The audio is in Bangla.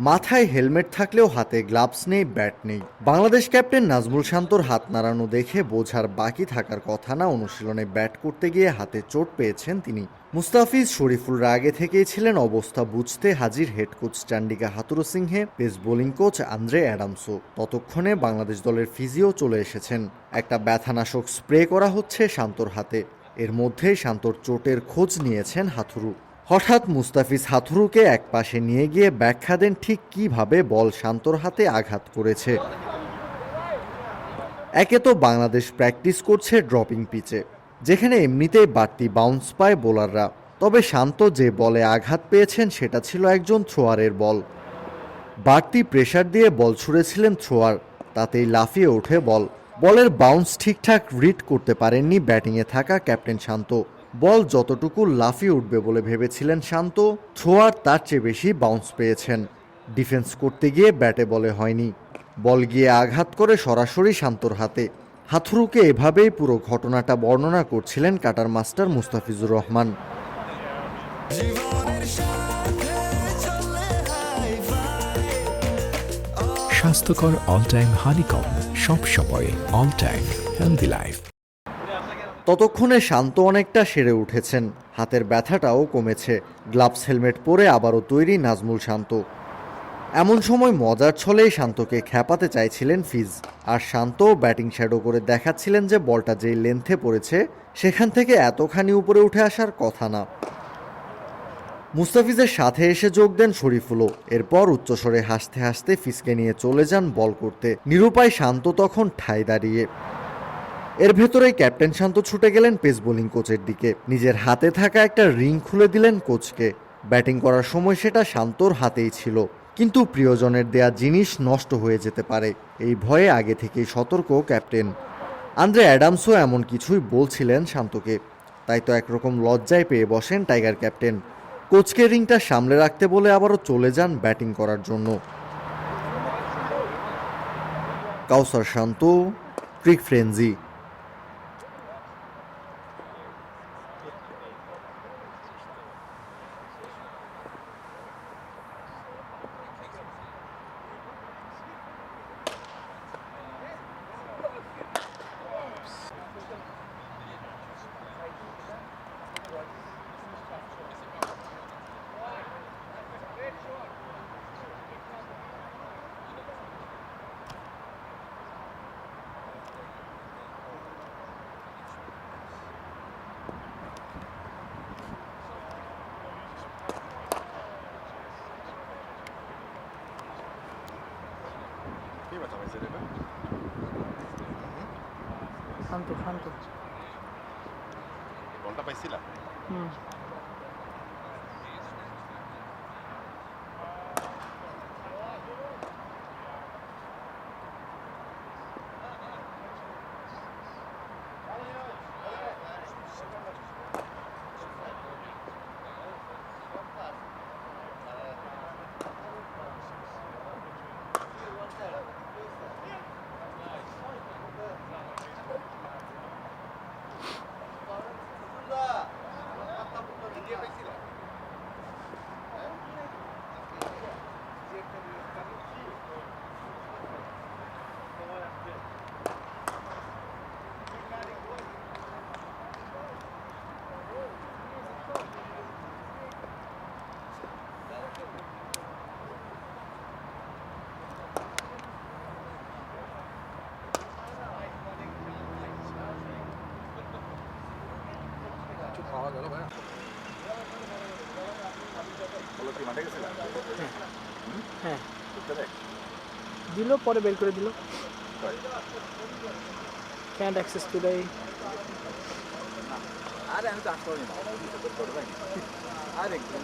মাথায় হেলমেট থাকলেও হাতে গ্লাভস নেই, ব্যাট নেই। বাংলাদেশ ক্যাপ্টেন নাজমুল শান্তর হাত নাড়ানো দেখে বোঝার বাকি থাকার কথা না, অনুশীলনে ব্যাট করতে গিয়ে হাতে চোট পেয়েছেন তিনি। মুস্তাফিজ শরীফুলরা আগে থেকেই ছিলেন অবস্থা বুঝতে হাজির head coach Chandika Hathuru Singhe pace bowling coach Andre অ্যাডামসো। ততক্ষণে বাংলাদেশ দলের ফিজিও চলে এসেছেন। একটা ব্যথানাশক স্প্রে করা হচ্ছে শান্তর হাতে। এর মধ্যেই শান্তর চোটের খোঁজ নিয়েছেন হাথুরু হঠাৎ মুস্তাফিজ হাথুরুকে একপাশে নিয়ে গিয়ে ব্যাখ্যা দেন ঠিক কীভাবে বল শান্তর হাতে আঘাত করেছে। একে তো বাংলাদেশ প্র্যাকটিস করছে ড্রপিং পিচে, যেখানে এমনিতেই বাড়তি বাউন্স পায় বোলাররা। তবে শান্ত যে বলে আঘাত পেয়েছেন সেটা ছিল একজন থ্রোয়ারের বল। বাড়তি প্রেশার দিয়ে বল ছুঁড়েছিলেন থ্রোয়ার তাতেই লাফিয়ে ওঠে বল। বলের বাউন্স ঠিকঠাক রিড করতে পারেননি ব্যাটিংয়ে থাকা ক্যাপ্টেন শান্ত। বল যতটুকু লাফিয়ে উঠবে বলে ভেবেছিলেন শান্ত, থ্রোয়ার তার চেয়ে বেশি বাউন্স পেয়েছেন। ডিফেন্স করতে গিয়ে ব্যাটে বলে হয়নি। বল গিয়ে আঘাত করে সরাসরি শান্তর হাতে। হাথুরুকে এভাবেই পুরো ঘটনাটা বর্ণনা করছিলেন কাটার মাস্টার মুস্তাফিজুর রহমান। স্বাস্থ্যকর অল টাইম হানিকম সব সময় অল টাইম হেলদি লাইফ ততক্ষণে শান্ত অনেকটা সেরে উঠেছেন। হাতের ব্যথাটাও কমেছে। গ্লাভস হেলমেট পরে আবারও তৈরি নাজমুল শান্ত। এমন সময় মজার ছলেই শান্তকে খ্যাপাতে চাইছিলেন ফিজ। আর শান্ত ব্যাটিং শ্যাডো করে দেখাচ্ছিলেন যে বলটা যেই লেন্থে পড়েছে, সেখান থেকে এতখানি উপরে উঠে আসার কথা না। মুস্তাফিজের সাথে এসে যোগ দেন শরীফুলও। এরপর উচ্চস্বরে হাসতে হাসতে ফিসকে নিয়ে চলে যান বল করতে। নিরুপায় শান্ত তখন ঠাই দাঁড়িয়ে। এর ভেতরেই ক্যাপ্টেন শান্ত ছুটে গেলেন পেস বোলিং কোচের দিকে। নিজের হাতে থাকা একটা রিং খুলে দিলেন কোচকে। ব্যাটিং করার সময় সেটা শান্তর হাতেই ছিল। কিন্তু প্রিয়জনের দেয়া জিনিস নষ্ট হয়ে যেতে পারে। এই ভয়ে আগে থেকেই সতর্ক ক্যাপ্টেন। আন্দ্রে অ্যাডামসও এমন কিছুই বলছিলেন শান্তকে। তাই তো একরকম লজ্জায় পেয়ে বসেন টাইগার ক্যাপ্টেন। কোচকে রিংটা সামলে রাখতে বলে আবারও চলে যান ব্যাটিং করার জন্য। কাউসার শান্ত, ক্রিক ফ্রেঞ্জি শান্ত শান্ত বলটা পাইছিলাম হুম বলো কি মাঠে গেছিলাম হ্যাঁ। দিল পরে বের করে দিল। ক্যান্ট অ্যাক্সেস টুডে আরে আমি তো আসতে পারি না আরে ঘুম